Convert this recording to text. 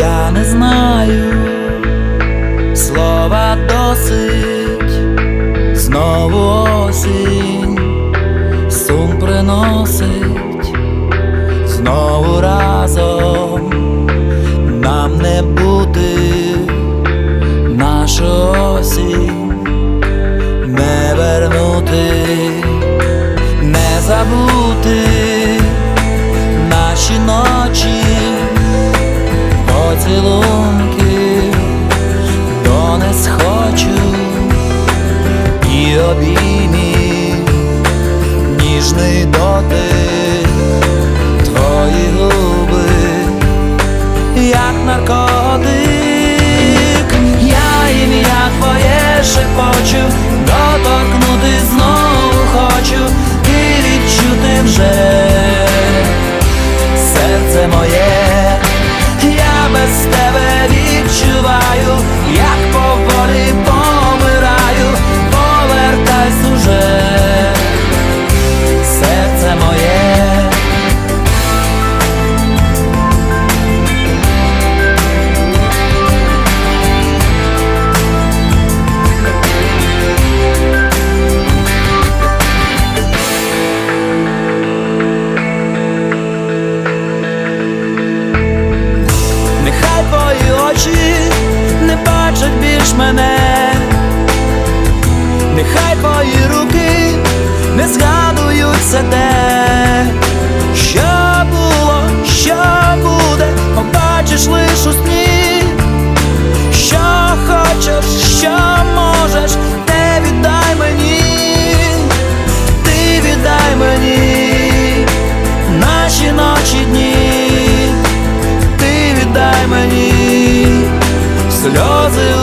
Я не знаю, слова досить, знову осінь, сум приносить, знову разом. Нам не бути, нашу осінь поцілунки, донес хочу і обіймів, ніжний дотик, бачать мене, нехай твої руки не згадують все те, що було, що буде, побачиш лиш у сні, що хочеш, що можеш, те віддай мені, ти віддай мені наші ночі дні. Ти віддай мені сльози